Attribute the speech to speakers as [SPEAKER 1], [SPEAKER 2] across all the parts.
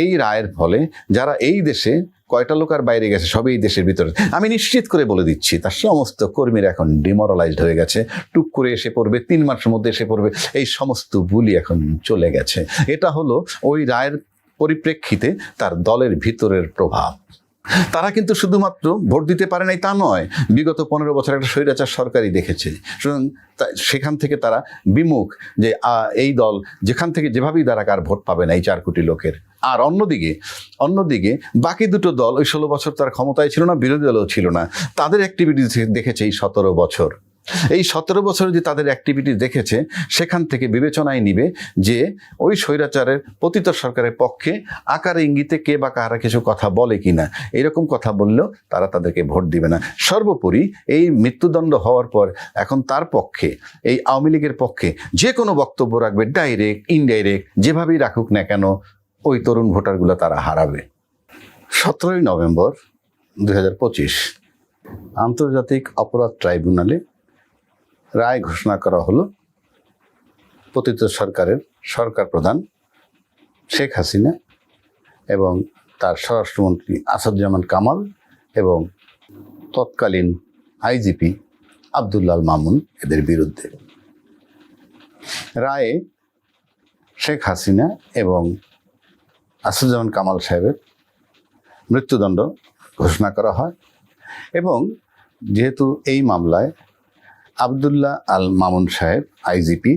[SPEAKER 1] এই রায়ের ফলে যারা এই দেশে কয়টা লোক আর বাইরে গেছে, সবই এই দেশের ভিতরে। আমি নিশ্চিত করে বলে দিচ্ছি, তার সমস্ত কর্মীরা এখন ডিমোরালাইজড হয়ে গেছে টুক করে এসে পড়বে, তিন মাসের মধ্যে এসে পড়বে, এই সমস্ত বুলি এখন চলে গেছে। এটা হলো ওই রায়ের পরিপ্রেক্ষিতে তার দলের ভিতরের প্রভাব। তারা কিন্তু শুধুমাত্র ভোট দিতে পারে নাই তা নয়, বিগত পনেরো বছর একটা স্বৈরাচার সরকারই দেখেছে। সুতরাং সেখান থেকে তারা বিমুখ যে এই দল যেখান থেকে যেভাবেই দ্বারা কার ভোট পাবে না এই চার কোটি লোকের। আর অন্যদিকে অন্যদিকে বাকি দুটো দল ওই ষোলো বছর তার ক্ষমতায় ছিল না, বিরোধী দলও ছিল না। তাদের অ্যাক্টিভিটি দেখেছে এই সতেরো বছর। এই সতেরো বছর যে তাদের অ্যাক্টিভিটি দেখেছে, সেখান থেকে বিবেচনায় নিবে যে ওই স্বৈরাচারের পতিত সরকারের পক্ষে আকার ইঙ্গিতে কে বা কারা কিছু কথা বলে কিনা, এরকম কথা বললেও তারা তাদেরকে ভোট দিবে না। সর্বোপরি এই মৃত্যুদণ্ড হওয়ার পর এখন তার পক্ষে, এই আওয়ামী লীগের পক্ষে যে কোনো বক্তব্য রাখবে ডাইরেক্ট ইনডাইরেক্ট যেভাবেই রাখুক না কেন, ওই তরুণ ভোটারগুলো তারা হারাবে। সতেরোই নভেম্বর দু হাজার পঁচিশ, আন্তর্জাতিক অপরাধ ট্রাইব্যুনালে রায় ঘোষণা করা হলো পতিত সরকারের সরকার প্রধান শেখ হাসিনা এবং তার স্বরাষ্ট্রমন্ত্রী আসাদুজ্জামান কামাল এবং তৎকালীন আইজিপি আবদুল্লাল মামুন এদের বিরুদ্ধে। রায়ে শেখ হাসিনা এবং আসাদুজ্জামান কামাল সাহেবের মৃত্যুদণ্ড ঘোষণা করা হয় এবং যেহেতু এই মামলায় আবদুল্লাহ আল মামুন সাহেব, আইজিপি,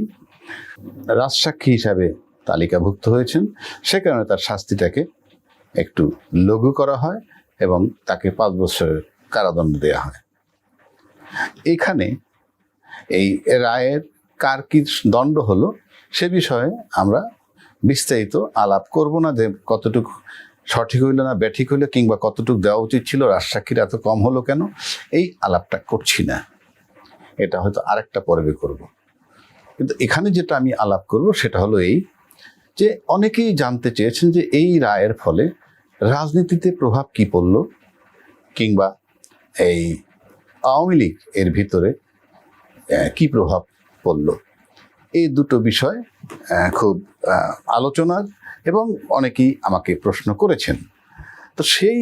[SPEAKER 1] রাজসাক্ষী হিসাবে তালিকাভুক্ত হয়েছেন। সে কারণে তার শাস্তিটাকে একটু লঘু করা হয় এবং তাকে পাঁচ বছরের কারাদণ্ড দেওয়া হয়। এখানে এই রায়ের কার কি দণ্ড হলো সে বিষয়ে আমরা বিস্তারিত আলাপ করব না যে কতটুকু সঠিক হইল না ব্যাঠিক হইল কিংবা কতটুকু দেওয়া উচিত ছিল, রাজসাক্ষীর এত কম হলো কেন, এই আলাপটা করছি না। এটা হয়তো আরেকটা পর্বে করব। কিন্তু এখানে যেটা আমি আলাপ করব সেটা হলো এই যে অনেকেই জানতে চেয়েছেন যে এই রায়ের ফলে রাজনীতিতে প্রভাব কি পড়ল কিংবা এই আওয়ামী লীগ এর ভিতরে কি প্রভাব পড়ল? এই দুটো বিষয় খুব আলোচনার এবং অনেকেই আমাকে প্রশ্ন করেছেন। তো সেই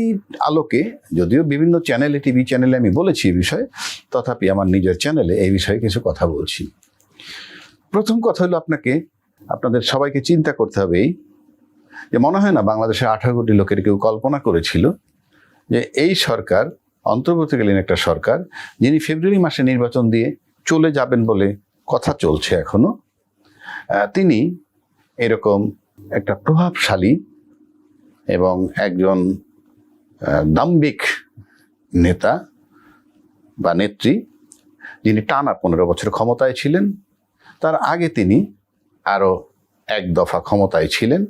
[SPEAKER 1] আলোকে যদিও বিভিন্ন চ্যানেলে, টিভি চ্যানেলে আমি বলেছি এই বিষয়ে, তথাপি আমার নিজের চ্যানেলে এই বিষয়ে কিছু কথা বলছি। প্রথম কথা হলো আপনাকে, আপনাদের সবাইকে চিন্তা করতে হবে এই, যে মনে হয় না বাংলাদেশের আঠারো কোটি লোকের কেউ কল্পনা করেছিল যে এই সরকার, অন্তর্বর্তীকালীন একটা সরকার, যিনি ফেব্রুয়ারি মাসে নির্বাচন দিয়ে চলে যাবেন বলে কথা চলছে এখনও তিনি এরকম একটা প্রভাবশালী এবং একজন আহ, দাম্ভিক নেতা বা নেত্রী যিনি টানা পনেরো বছর ক্ষমতায় ছিলেন। তার আগে তিনি আরও এক দফা ক্ষমতায় ছিলেন।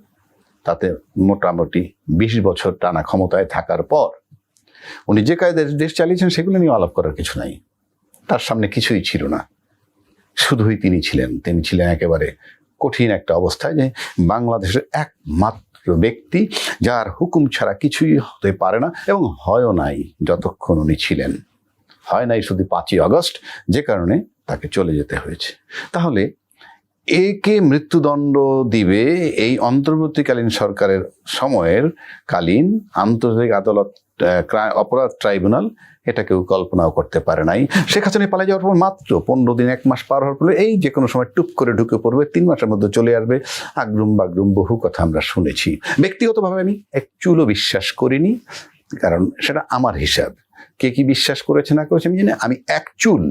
[SPEAKER 1] তাতে মোটামুটি বিশ বছর টানা ক্ষমতায় থাকার পর উনি যে কায়দায় দেশ চালিয়েছেন সেগুলো নিয়ে আলাপ করার কিছু নাই। তার সামনে কিছুই ছিল না। শুধুই তিনি ছিলেন। তিনি ছিলেন একেবারে কঠিন একটা অবস্থায় যে বাংলাদেশের একমাত্র ব্যক্তি যার হুকুম ছাড়া কিছুই হতে পারে না এবং হয়ও নাই যতক্ষণ উনি ছিলেন। হয় নাই শুধু পাঁচই আগস্ট, যে কারণে তাকে চলে যেতে হয়েছে। তাহলে একে মৃত্যুদণ্ড দিবে এই অন্তর্বর্তীকালীন সরকারের সময়ের কালীন আন্তর্জাতিক আদালত অপরাধ ট্রাইব্যুনাল এটা কেউ কল্পনাও করতে পারে নাই। শেখ হাসিনা পালিয়ে যাওয়ার পর মাত্র পনেরো দিন, এক মাস পার হওয়ার পরে এই যে কোনো সময় টুপ করে ঢুকে পড়বে, তিন মাসের মধ্যে চলে আসবে। আগ্রুম বাগ্রুম বহু কথা আমরা শুনেছি। ব্যক্তিগতভাবে আমি এক চুলও বিশ্বাস করিনি, কারণ সেটা আমার হিসাব। কে কি বিশ্বাস করেছে, না করেছে আমি জানি। আমি এক চুল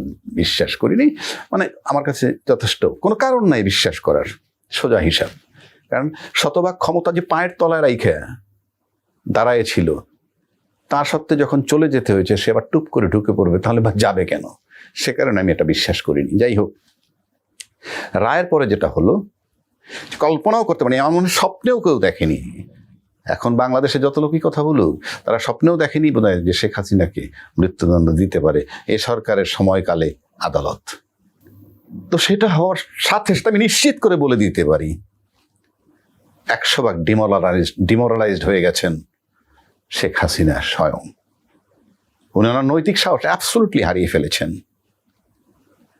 [SPEAKER 1] বিশ্বাস করিনি মানে আমার কাছে যথেষ্ট। কোনো কারণ নাই বিশ্বাস করার, সোজা হিসাব। কারণ শতভাগ ক্ষমতা যে পায়ের তলায় রাইখে, দাঁড়ায় ছিল তা সত্ত্বে যখন চলে যেতে হয়েছে, সে আবার টুপ করে ঢুকে পড়বে, তাহলে বা যাবে কেন? সে কারণে আমি এটা বিশ্বাস করিনি। যাই হোক, রায়ের পরে যেটা হলো, কল্পনাও করতে পারি আমার মনে স্বপ্নেও কেউ দেখেনি। এখন বাংলাদেশে যত লোকই কথা বলুক, তারা স্বপ্নেও দেখেনি বোধ যে শেখ হাসিনাকে মৃত্যুদণ্ড দিতে পারে এ সরকারের সময়কালে আদালত। তো সেটা হওয়ার সাথে সাথে আমি নিশ্চিত করে বলে দিতে পারি। একশো ভাগ ডিমোরালাইজ ডিমোরালাইজড হয়ে গেছেন। শেখ হাসিনা স্বয়ং। ওনার নৈতিক সাহস অ্যাবসলুটলি হারিয়ে ফেলেছেন।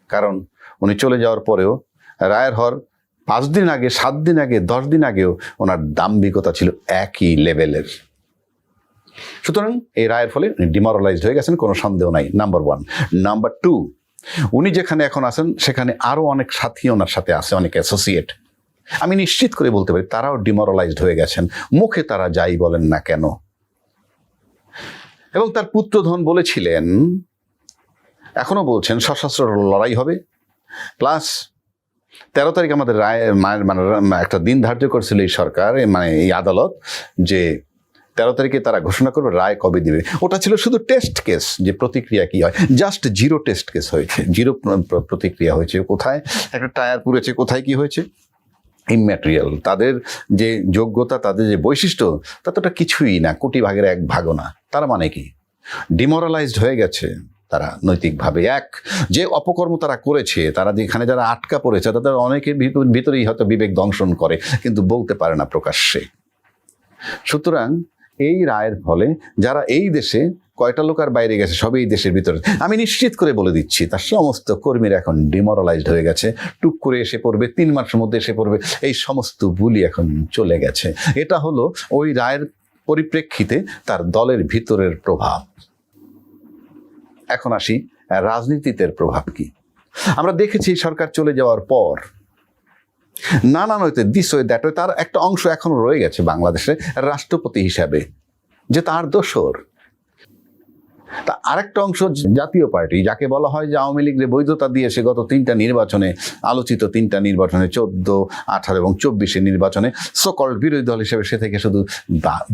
[SPEAKER 1] কারণ উনি চলে যাওয়ার পরেও রায়ের হর পাঁচ দিন আগে, সাত দিন আগে, দশ দিন আগেও ওনার দাম্ভিকতা ছিল একই লেভেলের সুতরাং এই রায়ের ফলে উনি ডিমোরালাইজড হয়ে গেছেন, কোনো সন্দেহ নাই নাম্বার ওয়ান নাম্বার টু উনি যেখানে এখন আছেন, সেখানে আরও অনেক সাথী ওনার সাথে আছে, অনেক অ্যাসোসিয়েট আমি নিশ্চিত করে বলতে পারি, তারাও ডিমোরালাইজড হয়ে গেছেন। মুখে তারা যাই বলেন না কেন। এবং তার পুত্রধন বলেছিলেন, এখনও বলছেন, সশস্ত্র লড়াই হবে। প্লাস, তেরো তারিখ আমাদের রায় মানে একটা দিন ধার্য করেছিল এই সরকার মানে এই আদালত, যে তেরো তারিখে তারা ঘোষণা করবে রায় কবে দিবে। ওটা ছিল শুধু টেস্ট কেস, যে প্রতিক্রিয়া কি হয়। জাস্ট জিরো টেস্ট কেস হয়েছে। জিরো প্রতিক্রিয়া হয়েছে। কোথায়? একটা টায়ার পুড়েছে, কোথায় কি হয়েছে? ইম্যাটেরিয়াল তাদের যে যোগ্যতা, তাদের যে বৈশিষ্ট্য তা কিছুই না, কোটি ভাগের এক ভাগও না। তার মানে কি? ডিমোরালাইজড হয়ে গেছে তারা নৈতিকভাবে। এক, যে অপকর্ম তারা করেছে, তারা যেখানে যারা আটকা পড়েছে, তাদের অনেকের ভিতর- ভিতরেই হয়তো বিবেক দংশন করে, কিন্তু বলতে পারে না প্রকাশ্যে। সুতরাং এই রায়ের ফলে যারা এই দেশে কয়টা লোক আর বাইরে গেছে? সবই দেশের ভিতরে। আমি নিশ্চিত করে বলে দিচ্ছি, তার সমস্ত কর্মীরা এখন ডিমোরালাইজড হয়ে গেছে। টুক করে এসে পড়বে, তিন মাসের মধ্যে এসে পড়বে। এই সমস্ত বুলি এখন চলে গেছে। এটা হলো ওই রায়ের পরিপ্রেক্ষিতে তার দলের ভিতরের প্রভাব। এখন আসি রাজনীতিতের প্রভাব কি? আমরা দেখেছি সরকার চলে যাওয়ার পর নানান হইতে দিস ওয়ে দ্যাট ওয়ে তার একটা অংশ এখনও রয়ে গেছে বাংলাদেশে রাষ্ট্রপতি হিসাবে, যে তার দোসর তা আরেকটা অংশ জাতীয় পার্টি, যাকে বলা হয় যে আওয়ামী লীগের বৈধতা দিয়ে সে গত তিনটা নির্বাচনে, আলোচিত তিনটা নির্বাচনে, চোদ্দ, আঠারো এবং চব্বিশে নির্বাচনে সকল বিরোধী দল হিসেবে সে থেকে শুধু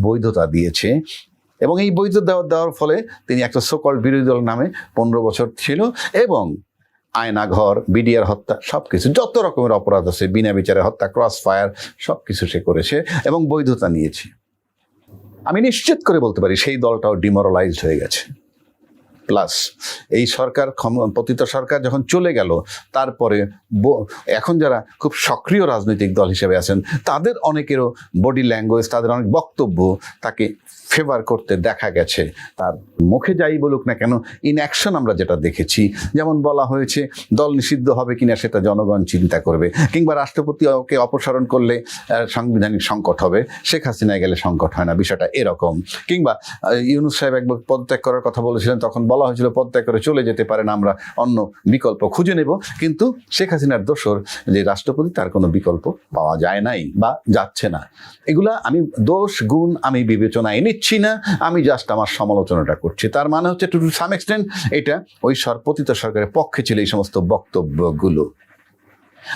[SPEAKER 1] বৈধতা দিয়েছে। এবং এই বৈধ দেওয়া, দেওয়ার ফলে তিনি একটা সকল বিরোধী দল নামে পনেরো বছর ছিল এবং আয়নাঘর, বিডিআর হত্যা সব কিছু যত রকমের অপরাধ আছে, বিনা বিচারে হত্যা ক্রস ফায়ার সব কিছু সে করেছে এবং বৈধতা নিয়েছে। আমি নিশ্চিত করে বলতে পারি, সেই দলটাও ডিমোরালাইজড হয়ে গেছে। প্লাস এই সরকার পতিত সরকার যখন চলে গেল, তারপরে এখন যারা খুব সক্রিয় রাজনৈতিক দল হিসেবে আছেন, তাদের অনেকেরও বডি ল্যাঙ্গুয়েজ তাদের অনেক বক্তব্য তাকে ফেভার করতে দেখা গেছে। তার মুখে যাই বলুক না কেন ইন অ্যাকশন আমরা যেটা দেখেছি, যেমন বলা হয়েছে, দল নিষিদ্ধ হবে কিনা সেটা জনগণ চিন্তা করবে, কিংবা রাষ্ট্রপতি ওকে অপসারণ করলে সাংবিধানিক সংকট হবে, শেখ হাসিনায় গেলে সংকট হয় না, বিষয়টা এরকম। কিংবা ইউনুস সাহেব একবার পদত্যাগ করার কথা বলেছিলেন, তখন বলা হয়েছিল পদত্যাগ করে চলে যেতে পারেন আমরা অন্য বিকল্প খুঁজে নেব। কিন্তু শেখ হাসিনার দোসর যে রাষ্ট্রপতি, তার কোনো বিকল্প পাওয়া যায় নাই বা যাচ্ছে না। এগুলা আমি দোষ, গুণ আমি বিবেচনায় নিচ্ছি না, আমি জাস্ট আমার সমালোচনাটা করছি। তার মানে হচ্ছে টু টু সাম এক্সটেন্ট এটা ওই সরপতিত সরকারের পক্ষে ছিল এই সমস্ত বক্তব্যগুলো।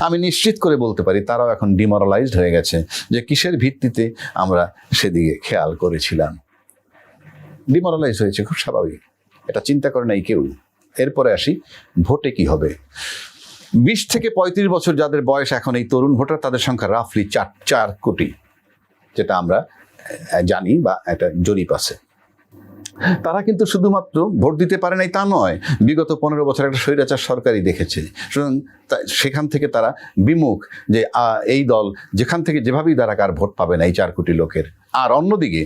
[SPEAKER 1] আমি নিশ্চিত করে বলতে পারি, তারাও এখন ডিমোরালাইজড হয়ে গেছে যে কিসের ভিত্তিতে আমরা সেদিকে খেয়াল করেছিলাম। ডিমোরালাইজ হয়েছে, খুব স্বাভাবিক। এটা চিন্তা করে নাই কেউ। এরপরে আসি, ভোটে কি হবে? বিশ থেকে পঁয়ত্রিশ বছর যাদের বয়স এখন এই তরুণ ভোটার, তাদের সংখ্যা রাফলি চার চার কোটি, যেটা আমরা জানি বা একটা জরিপ আছে। তারা কিন্তু শুধুমাত্র ভোট দিতে পারে নাই তা নয়, বিগত পনেরো বছর একটা স্বৈরাচার সরকারই দেখেছে। সুতরাং সেখান থেকে তারা বিমুখ যে এই দল যেখান থেকে যেভাবেই তারা কার ভোট পাবে না এই চার কোটি লোকের। আর অন্যদিকে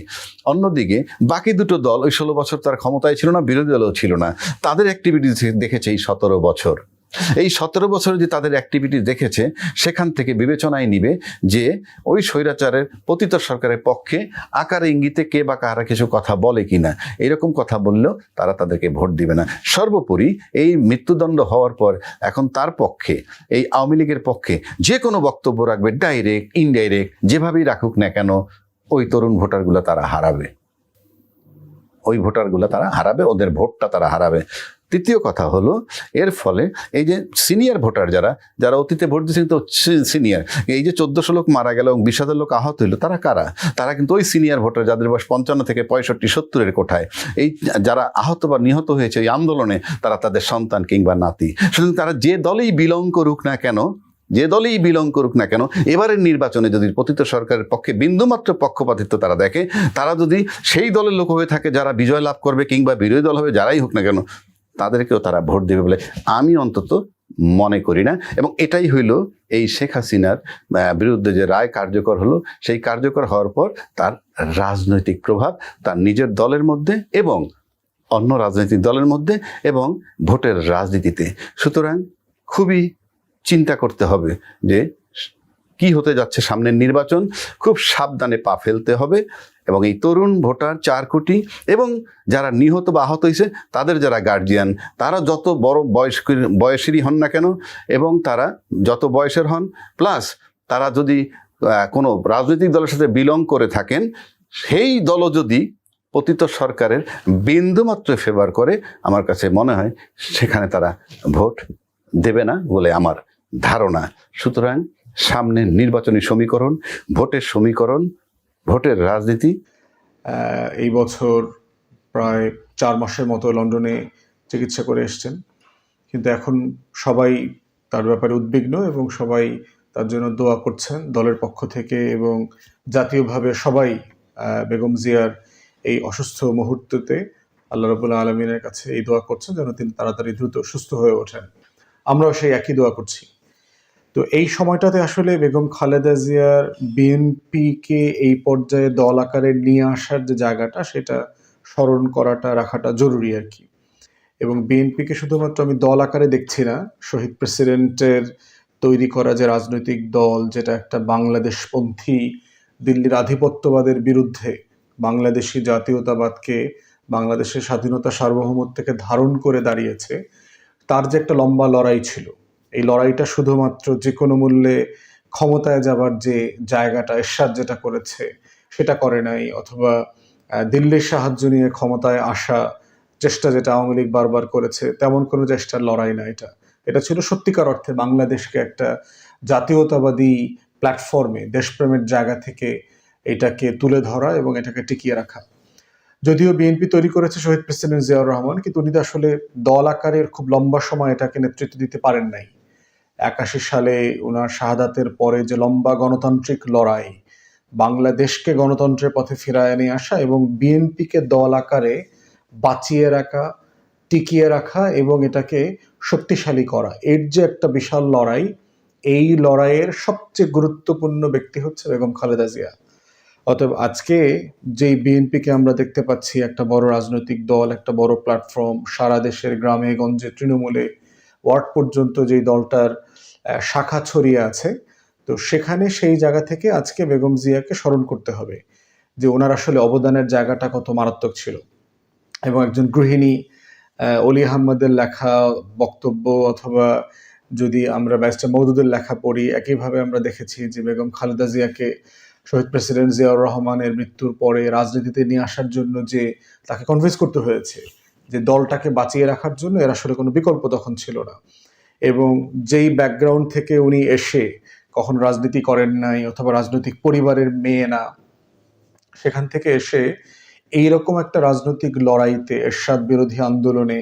[SPEAKER 1] অন্যদিকে বাকি দুটো দল ওই ষোলো বছর তার ক্ষমতায় ছিল না, বিরোধী দলও ছিল না। তাদের অ্যাক্টিভিটিস দেখেছে এই সতেরো বছর। এই সতেরো বছর যে তাদের অ্যাক্টিভিটি দেখেছে, সেখান থেকে বিবেচনায় নিবে যে ওই স্বৈরাচারের পতিত সরকারের পক্ষে আকার ইঙ্গিতে কে বা কারা কিছু কথা বলে কিনা, এরকম কথা বললেও তারা তাদেরকে ভোট দিবে না। সর্বোপরি এই মৃত্যুদণ্ড হওয়ার পর এখন তার পক্ষে, এই আওয়ামী লীগের পক্ষে যে কোনো বক্তব্য রাখবে, ডাইরেক্ট, ইনডাইরেক্ট, যেভাবেই রাখুক না কেন ওই তরুণ ভোটারগুলো তারা হারাবে। ওই ভোটারগুলো তারা হারাবে, ওদের ভোটটা তারা হারাবে। তৃতীয় কথা হলো, এর ফলে এই যে সিনিয়র ভোটার যারা যারা অতীতে ভোট দিয়েছেন তো সিনিয়র, এই যে চোদ্দশো লোক মারা গেল এবং বিশ হাজার লোক আহত হইল, তারা কারা? তারা কিন্তু ওই সিনিয়র ভোটার যাদের বয়স পঞ্চান্ন থেকে পঁয়ষট্টি, সত্তরের কোঠায়। এই যারা আহত বা নিহত হয়েছে এই আন্দোলনে তারা তাদের সন্তান কিংবা নাতি। সুতরাং তারা যে দলেই বিলং করুক না কেন যে দলেই বিলং করুক না কেন, এবারের নির্বাচনে যদি পতিত সরকারের পক্ষে বিন্দুমাত্র পক্ষপাতিত্ব তারা দেখে, তারা যদি সেই দলের লোক হয়ে থাকে যারা বিজয় লাভ করবে কিংবা বিরোধী দল হবে যারাই হোক না কেন, তাদেরকেও তারা ভোট দেবে বলে আমি অন্তত মনে করি না। এবং এটাই হইল এই শেখ হাসিনার বিরুদ্ধে যে রায় কার্যকর হলো, সেই কার্যকর হওয়ার পর তার রাজনৈতিক প্রভাব, তার নিজের দলের মধ্যে এবং অন্য রাজনৈতিক দলের মধ্যে এবং ভোটের রাজনীতিতে। সুতরাং খুবই চিন্তা করতে হবে যে কি হতে যাচ্ছে সামনের নির্বাচন। খুব সাবধানে পা ফেলতে হবে এবং এই তরুণ ভোটার চার কোটি এবং যারা নিহত বা আহত হয়েছে, তাদের যারা গার্জিয়ান তারা যত বড় বয়স বয়সেরই হন না কেন এবং তারা যত বয়সের হন প্লাস তারা যদি কোনো রাজনৈতিক দলের সাথে বিলং করে থাকেন, সেই দলও যদি পতিত সরকারের বিন্দুমাত্র ফেভার করে, আমার কাছে মনে হয় সেখানে তারা ভোট দেবে না বলে আমার ধারণা। সুতরাং সামনে নির্বাচনী সমীকরণ, ভোটের সমীকরণ, ভোটের রাজনীতি।
[SPEAKER 2] এই বছর প্রায় চার মাসের মতো লন্ডনে চিকিৎসা করে এসছেন। কিন্তু এখন সবাই তার ব্যাপারে উদ্বিগ্ন এবং সবাই তার জন্য দোয়া করছেন দলের পক্ষ থেকে এবং জাতীয়ভাবে সবাই বেগম জিয়ার এই অসুস্থ মুহূর্ততে আল্লাহ রবুল্লাহ আলমিনের কাছে এই দোয়া করছেন যেন তিনি তাড়াতাড়ি দ্রুত সুস্থ হয়ে ওঠেন। আমরাও সেই একই দোয়া করছি। তো এই সময়টাতে আসলে বেগম খালেদা জিয়ার বিএনপিকে এই পর্যায়ে দল আকারে নিয়ে আসার যে জায়গাটা, সেটা স্মরণ করাটা, রাখাটা জরুরি আর কি। এবং বিএনপিকে শুধুমাত্র আমি দল আকারে দেখছি না, শহীদ প্রেসিডেন্টের তৈরি করা যে রাজনৈতিক দল, যেটা একটা বাংলাদেশপন্থী, দিল্লির আধিপত্যবাদের বিরুদ্ধে বাংলাদেশি জাতীয়তাবাদকে, বাংলাদেশের স্বাধীনতা সার্বভৌমত্বকে ধারণ করে দাঁড়িয়েছে, তার যে একটা লম্বা লড়াই ছিল। এই লড়াইটা শুধুমাত্র যে কোনো মূল্যে ক্ষমতায় যাবার যে জায়গাটা, এরশাদ যেটা করেছে, সেটা করে নাই, অথবা দিল্লির সাহায্য নিয়ে ক্ষমতায় আসা চেষ্টা যেটা আওয়ামী লীগ বারবার করেছে, তেমন কোনো চেষ্টার লড়াই না এটা। এটা ছিল সত্যিকার অর্থে বাংলাদেশকে একটা জাতীয়তাবাদী প্ল্যাটফর্মে, দেশপ্রেমের জায়গা থেকে এটাকে তুলে ধরা এবং এটাকে টিকিয়ে রাখা। যদিও বিএনপি তৈরি করেছে শহীদ প্রেসিডেন্ট জিয়াউর রহমান, কিন্তু উনি আসলে দল আকারের খুব লম্বা সময় এটাকে নেতৃত্ব দিতে পারেন নাই। একাশি সালে ওনার শাহাদাতের পরে যে লম্বা গণতান্ত্রিক লড়াই, বাংলাদেশকে গণতন্ত্রের পথে ফিরায় নিয়ে আসা এবং বিএনপিকে দল আকারে বাঁচিয়ে রাখা, টিকিয়ে রাখা এবং এটাকে শক্তিশালী করা, এর যে একটা বিশাল লড়াই, এই লড়াইয়ের সবচেয়ে গুরুত্বপূর্ণ ব্যক্তি হচ্ছে বেগম খালেদা জিয়া। অতএব আজকে যেই বিএনপিকে আমরা দেখতে পাচ্ছি, একটা বড় রাজনৈতিক দল, একটা বড় প্ল্যাটফর্ম, সারা দেশের গ্রামে, গঞ্জে, তৃণমূলে, ওয়ার্ড পর্যন্ত যেই দলটার শাখা ছড়িয়ে আছে। তো সেখানে সেই জায়গা থেকে আজকে বেগম জিয়াকে স্মরণ করতে হবে যে ওনার আসলে অবদানের জায়গাটা কত মারাত্মক ছিল। এবং একজন গৃহিণী অলি আহমদের লেখা বক্তব্য অথবা যদি আমরা ব্যারিস্টার মৌদুদের লেখা পড়ি, একইভাবে আমরা দেখেছি যে বেগম খালেদা জিয়াকে শহীদ প্রেসিডেন্ট জিয়াউর রহমানের মৃত্যুর পরে রাজনীতিতে নিয়ে আসার জন্য যে তাকে কনভিন্স করতে হয়েছে, যে দলটাকে বাঁচিয়ে রাখার জন্য এর আসলে কোনো বিকল্প তখন ছিল না। এবং যেই ব্যাকগ্রাউন্ড থেকে উনি এসে কখন রাজনীতি করেন নাই অথবা রাজনৈতিক পরিবারের মেয়ে না, সেখান থেকে এসে এইরকম একটা রাজনৈতিক লড়াইতে এরশাদ বিরোধী আন্দোলনে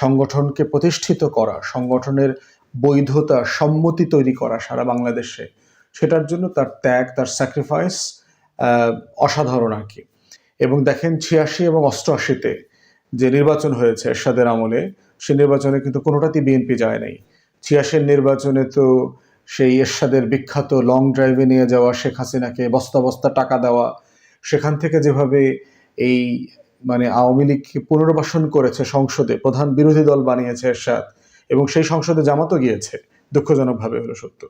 [SPEAKER 2] সংগঠনকে প্রতিষ্ঠিত করা, সংগঠনের বৈধতা সম্মতি তৈরি করা সারা বাংলাদেশে, সেটার জন্য তার ত্যাগ, তার স্যাক্রিফাইস অসাধারণ আর কি। এবং দেখেন ছিয়াশি এবং অষ্টআশিতে যে নির্বাচন হয়েছে এরশাদের আমলে সে নির্বাচনে কিন্তু কোনোটাতেই বিএনপি যায় নাই। ছিয়াশির নির্বাচনে তো সেই এরশাদের বিখ্যাত লং ড্রাইভে নিয়ে যাওয়া শেখ হাসিনাকে বস্তা বস্তা টাকা দেওয়া, সেখান থেকে যেভাবে এই মানে আওয়ামী লীগকে পুনর্বাসন করেছে সংসদে, প্রধান বিরোধী দল বানিয়েছে এরশাদ, এবং সেই সংসদে জামাতও গিয়েছে, দুঃখজনকভাবে হলো সত্য।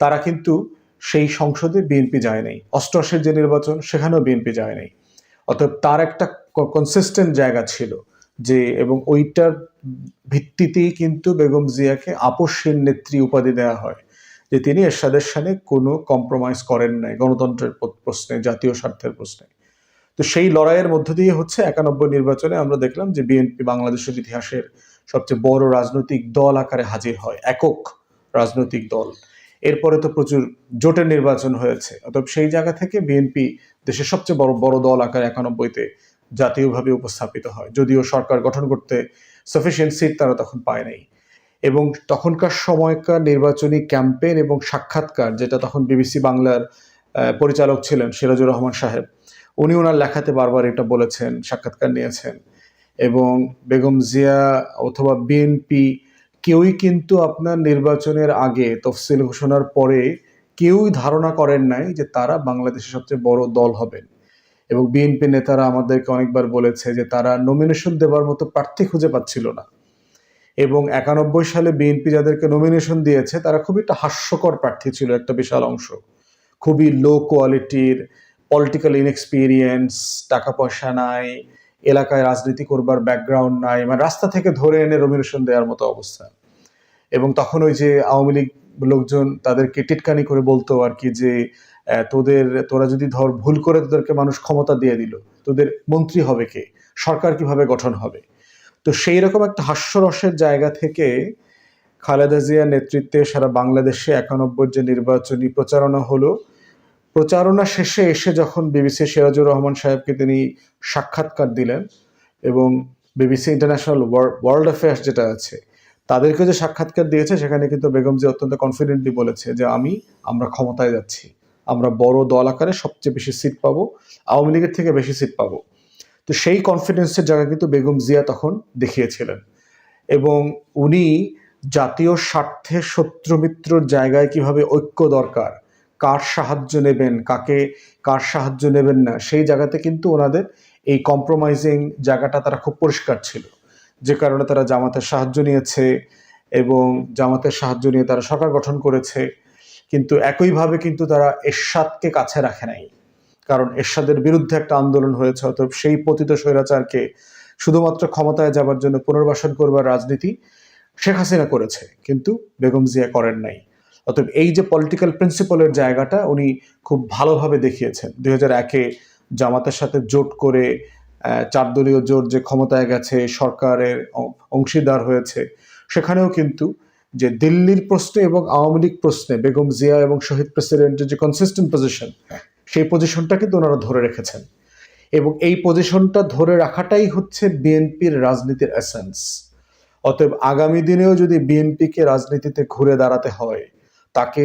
[SPEAKER 2] তারা কিন্তু সেই সংসদে বিএনপি যায় নাই। অষ্টআশির যে নির্বাচন, সেখানেও বিএনপি যায় নাই। অতএব তার একটা কনসিস্টেন্ট জায়গা ছিল। যে, এবং ওইটার ভিত্তিতেই কিন্তু বেগম জিয়াকে আপসহীন নেত্রী উপাধি দেওয়া হয়। যে, তিনি এরশাদের সাথে কোনো কম্প্রোমাইজ করেন নাই, গণতন্ত্রের প্রশ্নে, জাতীয় স্বার্থের প্রশ্নে। তো সেই লড়াইয়ের মধ্য দিয়ে হচ্ছে একানব্বই নির্বাচনে আমরা দেখলাম যে, বিএনপি বাংলাদেশের ইতিহাসের সবচেয়ে বড় রাজনৈতিক দল আকারে হাজির হয়, একক রাজনৈতিক দল। এরপরে তো প্রচুর জোটের নির্বাচন হয়েছে। অতএব সেই জায়গা থেকে বিএনপি দেশের সবচেয়ে বড় বড় দল আকারে একানব্বইতে জাতীয়ভাবে উপস্থাপিত হয়। যদিও সরকার গঠন করতে সাফিসিয়েন্ট সিট তারা তখন পায় নাই। এবং তখনকার সময়কার নির্বাচনী ক্যাম্পেইন এবং সাক্ষাৎকার, যেটা তখন বিবিসি বাংলার পরিচালক ছিলেন সিরাজুর রহমান সাহেব, উনি ওনার লেখাতে বারবার এটা বলেছেন, সাক্ষাৎকার নিয়েছেন। এবং বেগম জিয়া অথবা বিএনপি কেউই কিন্তু আপনার নির্বাচনের আগে তফসিল ঘোষণার পরে কেউই ধারণা করেন নাই যে তারা বাংলাদেশের সবচেয়ে বড় দল হবেন। এবং বিএনপি নেতারা আমাদেরকে অনেকবার বলেছে যে তারা নমিনেশন দেওয়ার মতো প্রার্থী খুঁজে পাচ্ছিল না। এবং একানব্বই সালে বিএনপি যাদেরকে নমিনেশন দিয়েছে, তারা খুবই একটা হাস্যকর প্রার্থী ছিল, একটা বিশাল অংশ। খুবই লো কোয়ালিটির পলিটিক্যাল ইনএক্সপিরিয়েন্স টাকা পয়সা নাই, এলাকায় রাজনীতি করবার ব্যাকগ্রাউন্ড নাই মানে রাস্তা থেকে ধরে এনে নমিনেশন দেওয়ার মতো অবস্থা। এবং তখন ওই যে আওয়ামী লীগ লোকজন তাদেরকে টিটকানি করে বলতো আর কি যে তোদের, তোরা যদি ধর ভুল করে তোদেরকে মানুষ ক্ষমতা দিয়ে দিল, তোদের মন্ত্রী হবে কে? সরকার কীভাবে গঠন হবে? তো সেই রকম একটা হাস্যরসের জায়গা থেকে খালেদা জিয়ার নেতৃত্বে সারা বাংলাদেশে একানব্বই যে নির্বাচনী প্রচারণা হলো, প্রচারণা শেষে এসে যখন বিবিসি সিরাজুর রহমান সাহেবকে তিনি সাক্ষাৎকার দিলেন এবং বিবিসি ইন্টারন্যাশনাল ওয়ার্ল্ড অ্যাফেয়ার্স যেটা আছে, তাদেরকে যে সাক্ষাৎকার দিয়েছে, সেখানে কিন্তু বেগম জি অত্যন্ত কনফিডেন্টলি বলেছে যে আমি, আমরা ক্ষমতায় যাচ্ছি। আমরা বড় দল আকারে সবচেয়ে বেশি সিট পাবো, আওয়ামী লীগের থেকে বেশি সিট পাবো। তো সেই কনফিডেন্সের জায়গা কিন্তু বেগম জিয়া তখন দেখিয়েছিলেন। এবং উনি জাতীয় স্বার্থে শত্রুমিত্রর জায়গায় কীভাবে ঐক্য দরকার, কার সাহায্য নেবেন, কাকে, কার সাহায্য নেবেন না, সেই জায়গাতে কিন্তু ওনাদের এই কম্প্রোমাইজিং জায়গাটা তারা খুব পরিষ্কার ছিল। যে কারণে তারা জামাতের সাহায্য নিয়েছে এবং জামাতের সাহায্য নিয়ে তারা সরকার গঠন করেছে। কিন্তু একইভাবে কিন্তু তারা এরশাদকে কাছে রাখে নাই। কারণ এরশাদের বিরুদ্ধে একটা আন্দোলন হয়েছে, অতএব সেই পতিত স্বৈরাচারকে শুধুমাত্র ক্ষমতায় যাবার জন্য পুনর্বাসন করবার রাজনীতি শেখ হাসিনা করেছে, কিন্তু বেগম জিয়া করেন নাই। অতএব এই যে পলিটিক্যাল প্রিন্সিপালের জায়গাটা উনি খুব ভালোভাবে দেখিয়েছেন। দুই হাজার একে জামাতের সাথে জোট করে চার দলীয় জোট যে ক্ষমতায় গেছে, সরকারের অংশীদার হয়েছে, সেখানেও কিন্তু যে দিল্লির প্রশ্নে এবং আওয়ামী লীগ প্রশ্নে বেগম জিয়া এবং শহীদ প্রেসিডেন্টের যে কনসিস্টেন্ট পজিশন সেই পজিশনটা কিন্তু ওনারা ধরে রেখেছেন। এবং এই পজিশনটা ধরে রাখাটাই হচ্ছে বিএনপির রাজনীতির এসেন্স অতএব আগামী দিনেও যদি বিএনপিকে রাজনীতিতে ঘুরে দাঁড়াতে হয় তাকে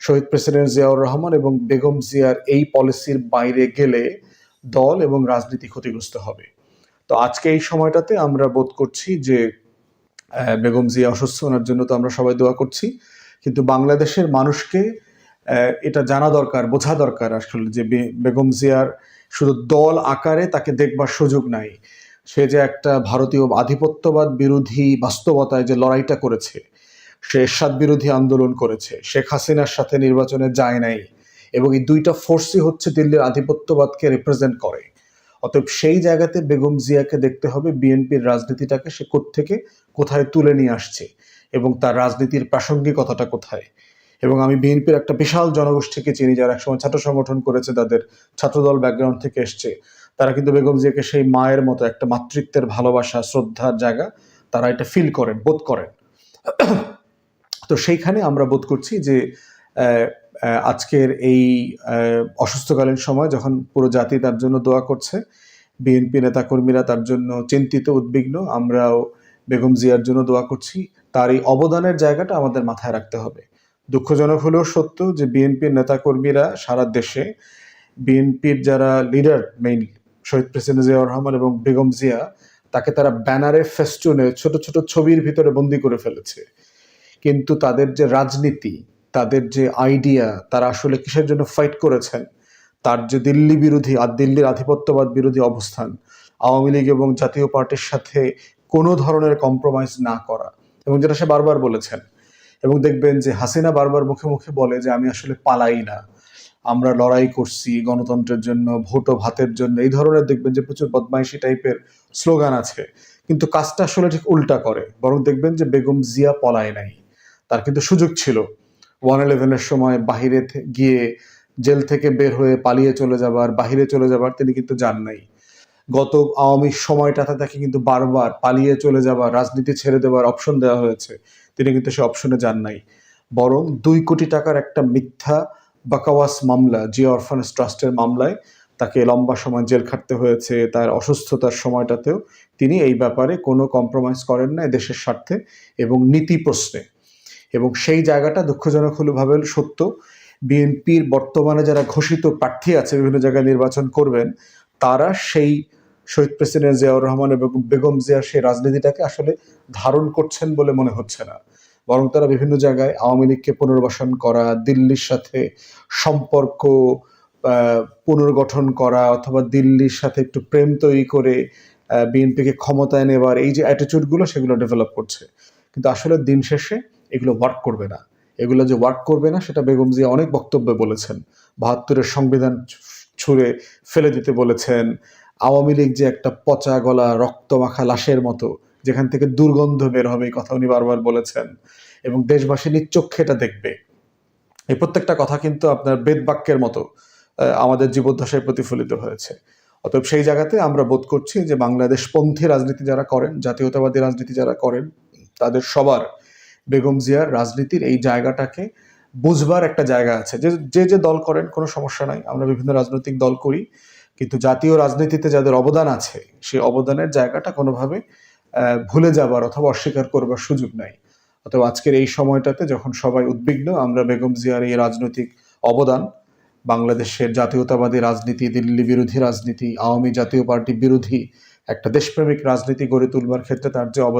[SPEAKER 2] শহীদ প্রেসিডেন্ট জিয়াউর রহমান এবং বেগম জিয়ার এই পলিসির বাইরে গেলে দল এবং রাজনীতি ক্ষতিগ্রস্ত হবে। তো আজকে এই সময়টাতে আমরা বোধ করছি যে বেগম জিয়া অসুস্থ ওনার জন্য তো আমরা সবাই দোয়া করছি। কিন্তু বাংলাদেশের মানুষকে এটা জানা দরকার, বোঝা দরকার আসলে যে বেগম জিয়ার শুধু দল আকারে তাকে দেখবার সুযোগ নাই। সে যে একটা ভারতীয় আধিপত্যবাদ বিরোধী বাস্তবতায় যে লড়াইটা করেছে, সে এরশাদ বিরোধী আন্দোলন করেছে, শেখ হাসিনার সাথে নির্বাচনে যায় নাই এবং এই দুইটা ফোর্সই হচ্ছে দিল্লির আধিপত্যবাদকে রিপ্রেজেন্ট করে। অতএব সেই জায়গাতে বেগম জিয়াকে দেখতে হবে, বিএনপির রাজনীতিটাকে সে থেকে কোথায় তুলে নিয়ে আসছে এবং তার রাজনীতির প্রাসঙ্গিকতাটা কোথায়। এবং আমি বিএনপির একটা বিশাল জনগোষ্ঠীকে চিনি যারা একসময় ছাত্র সংগঠন করেছে, তাদের ছাত্রদল ব্যাকগ্রাউন্ড থেকে এসছে। তারা কিন্তু বেগম জিয়াকে সেই মায়ের মতো একটা মাতৃত্বের ভালোবাসা, শ্রদ্ধার জায়গা তারা এটা ফিল করেন, বোধ করেন। তো সেইখানে আমরা বোধ করছি যে আজকের এই অসুস্থকালীন সময় যখন পুরো জাতি তার জন্য দোয়া করছে, বিএনপি নেতাকর্মীরা তার জন্য চিন্তিত, উদ্বিগ্ন, আমরাও বেগম জিয়ার জন্য দোয়া করছি, তার এই অবদানের জায়গাটা আমাদের মাথায় রাখতে হবে। দুঃখজনক হলেও সত্য যে বিএনপির নেতাকর্মীরা সারা দেশে বিএনপির যারা লিডার মেইন শহীদ প্রেসিডেন্ট জিয়াউর রহমান এবং বেগম জিয়া, তাকে তারা ব্যানারে ফেস্টুনে ছোট ছোট ছবির ভিতরে বন্দি করে ফেলেছে। কিন্তু তাদের যে রাজনীতি তাদের যে আইডিয়া তারা আসলে কিসের জন্য ফাইট করেছেন? তার যে দিল্লি বিরোধী আর দিল্লির আধিপত্যবাদ বিরোধী অবস্থান, আওয়ামী লীগ এবং জাতীয় পার্টির সাথে কোনো ধরনের কম্প্রোমাইজ না করা, এবং যেটা সে বারবার বলেছেন। এবং দেখবেন যে হাসিনা বারবার মুখে মুখে বলে যে, আমি আসলে পালাই না। আমরা লড়াই করছি গণতন্ত্রের জন্য, ভোট ও ভাতের জন্য। এই ধরনের দেখবেন যে প্রচুর বদমাইশি টাইপের স্লোগান আছে। কিন্তু কাজটা আসলে ঠিক উল্টা করে। বরং দেখবেন যে বেগম জিয়া পলায় নাই। তার কিন্তু সুযোগ ছিল। ওয়ান ইলেভেনের সময় বাহিরে গিয়ে জেল থেকে বের হয়ে পালিয়ে চলে যাবার, বাহিরে চলে যাবার তিনি কিন্তু যান নাই। গত আওয়ামী সময়টাতে তাকে কিন্তু বারবার পালিয়ে চলে যাবার, রাজনীতি ছেড়ে দেওয়ার অপশন দেওয়া হয়েছে। তিনি কিন্তু সে অপশনে যান নাই। বরং দুই কোটি টাকার একটা মিথ্যা বাকাওয়াস মামলা জিয়া অরফানেস ট্রাস্টের মামলায় তাকে লম্বা সময় জেল খাটতে হয়েছে, তার অসুস্থতার সময়টাতেও তিনি এই ব্যাপারে কোনো কম্প্রোমাইজ করেন না দেশের স্বার্থে এবং নীতি প্রশ্নে। এবং সেই জায়গাটা দুঃখজনক হলে ভাবে সত্য। বিএনপির বর্তমানে যারা ঘোষিত প্রার্থী আছে, বিভিন্ন জায়গায় নির্বাচন করবেন, তারা সেই শহীদ প্রেসিডেন্ট জিয়াউর রহমান এবং বেগম জিয়ার সেই রাজনীতিটাকে আসলে ধারণ করছেন বলে মনে হচ্ছে না। বরং তারা বিভিন্ন জায়গায় আওয়ামী লীগকে পুনর্বাসন করা, দিল্লির সাথে সম্পর্ক পুনর্গঠন করা অথবা দিল্লির সাথে একটু প্রেম তৈরি করে বিএনপিকে ক্ষমতায় নেবার এই যে অ্যাটিটিউডগুলো সেগুলো ডেভেলপ করছে। কিন্তু আসলে দিন শেষে এগুলো ওয়ার্ক করবে না। এগুলো যে ওয়ার্ক করবে না, সেটা বেগম জিয়া অনেক বক্তব্যে বলেছেন। বাহাত্তরের সংবিধান ছুঁড়ে ফেলে দিতে বলেছেন। আওয়ামী লীগ যে একটা পচা গলা, রক্তমাখা লাশের মতো, যেখান থেকে দুর্গন্ধ বের হবে এই কথা উনি বারবার বলেছেন। এবং দেশবাসী নিচ্চক্ষে এটা দেখবে। এই প্রত্যেকটা কথা কিন্তু আপনার বেদ বাক্যের মতো আমাদের জীবদ্দশায় প্রতিফলিত হয়েছে। অতএব সেই জায়গাতে আমরা বোধ করছি যে বাংলাদেশ পন্থী রাজনীতি যারা করেন, জাতীয়তাবাদী রাজনীতি যারা করেন, তাদের সবার বেগম জিয়ার রাজনীতির এই জায়গাটাকে বুঝবার একটা জায়গা আছে। যে যে যে দল করেন, কোনো সমস্যা নাই। আমরা বিভিন্ন রাজনৈতিক দল করি। কিন্তু জাতীয় রাজনীতিতে যাদের অবদান আছে সেই অবদানের জায়গাটা কোনোভাবে ভুলে যাবার অথবা অস্বীকার করবার সুযোগ নাই। অথবা আজকের এই সময়টাতে যখন সবাই উদ্বিগ্ন, আমরা বেগম জিয়ার এই রাজনৈতিক অবদান, বাংলাদেশের জাতীয়তাবাদী রাজনীতি, দিল্লি বিরোধী রাজনীতি, আওয়ামী জাতীয় পার্টি বিরোধী একটা দেশপ্রেমিক রাজনীতি গড়ে তুলবার ক্ষেত্রে তার যে অবদান